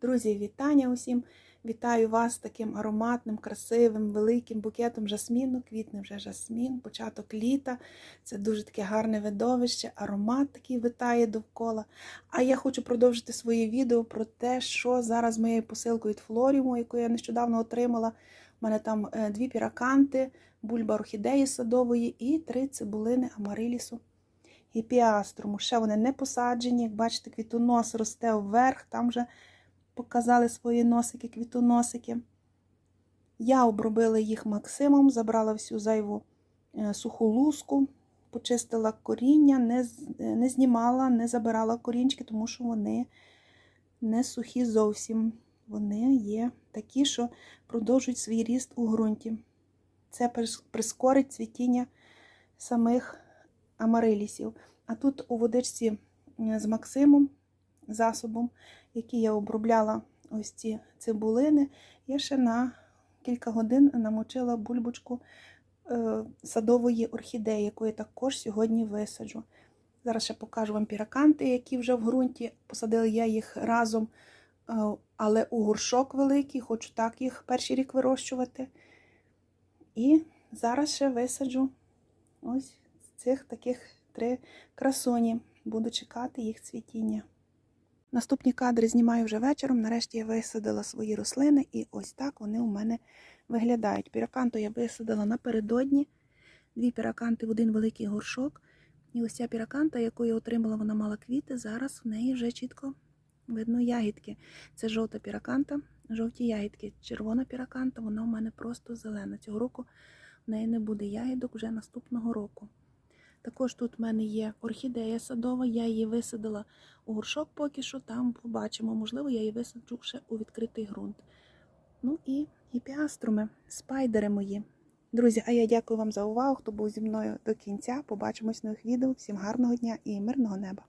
Друзі, вітання усім! Вітаю вас з таким ароматним, красивим, великим букетом жасміну. Квітне вже жасмін, початок літа. Це дуже таке гарне видовище, аромат такий витає довкола. А я хочу продовжити своє відео про те, що зараз моєю посилкою від Флоріуму, яку я нещодавно отримала. У мене там е, дві піраканти, бульба орхідеї садової і три цибулини амарилісу і піаструму. Ще вони не посаджені. Як бачите, квітонос росте вверх, там вже показали свої носики, квітоносики. Я обробила їх максимум, забрала всю зайву е, суху луску, почистила коріння, не, е, не знімала, не забирала корінчики, тому що вони не сухі зовсім. Вони є такі, що продовжують свій ріст у ґрунті. Це прискорить цвітіння самих амарилісів. А тут у водичці е, з Максимом засобом, який я обробляла ось ці цибулини, я ще на кілька годин намочила бульбочку е, садової орхідеї, яку я також сьогодні висаджу. Зараз ще покажу вам піраканти, які вже в ґрунті. Посадила я їх разом, е, але у горшок великий, хочу так їх перший рік вирощувати. І зараз ще висаджу ось цих таких три красуні. Буду чекати їх цвітіння. Наступні кадри знімаю вже вечором. Нарешті я висадила свої рослини, і ось так вони у мене виглядають. Піраканту я висадила напередодні. Дві піраканти в один великий горшок. І ось ця піраканта, яку я отримала, вона мала квіти. Зараз в неї вже чітко видно ягідки. Це жовта піраканта, жовті ягідки. Червона піраканта, вона у мене просто зелена. Цього року в неї не буде ягідок вже наступного року. Також тут в мене є орхідея садова, я її висадила у горшок поки що, там побачимо. Можливо, я її висаджу ще у відкритий ґрунт. Ну і гіпіаструми, спайдери мої. Друзі, а я дякую вам за увагу, хто був зі мною до кінця. Побачимось нових відео. Всім гарного дня і мирного неба!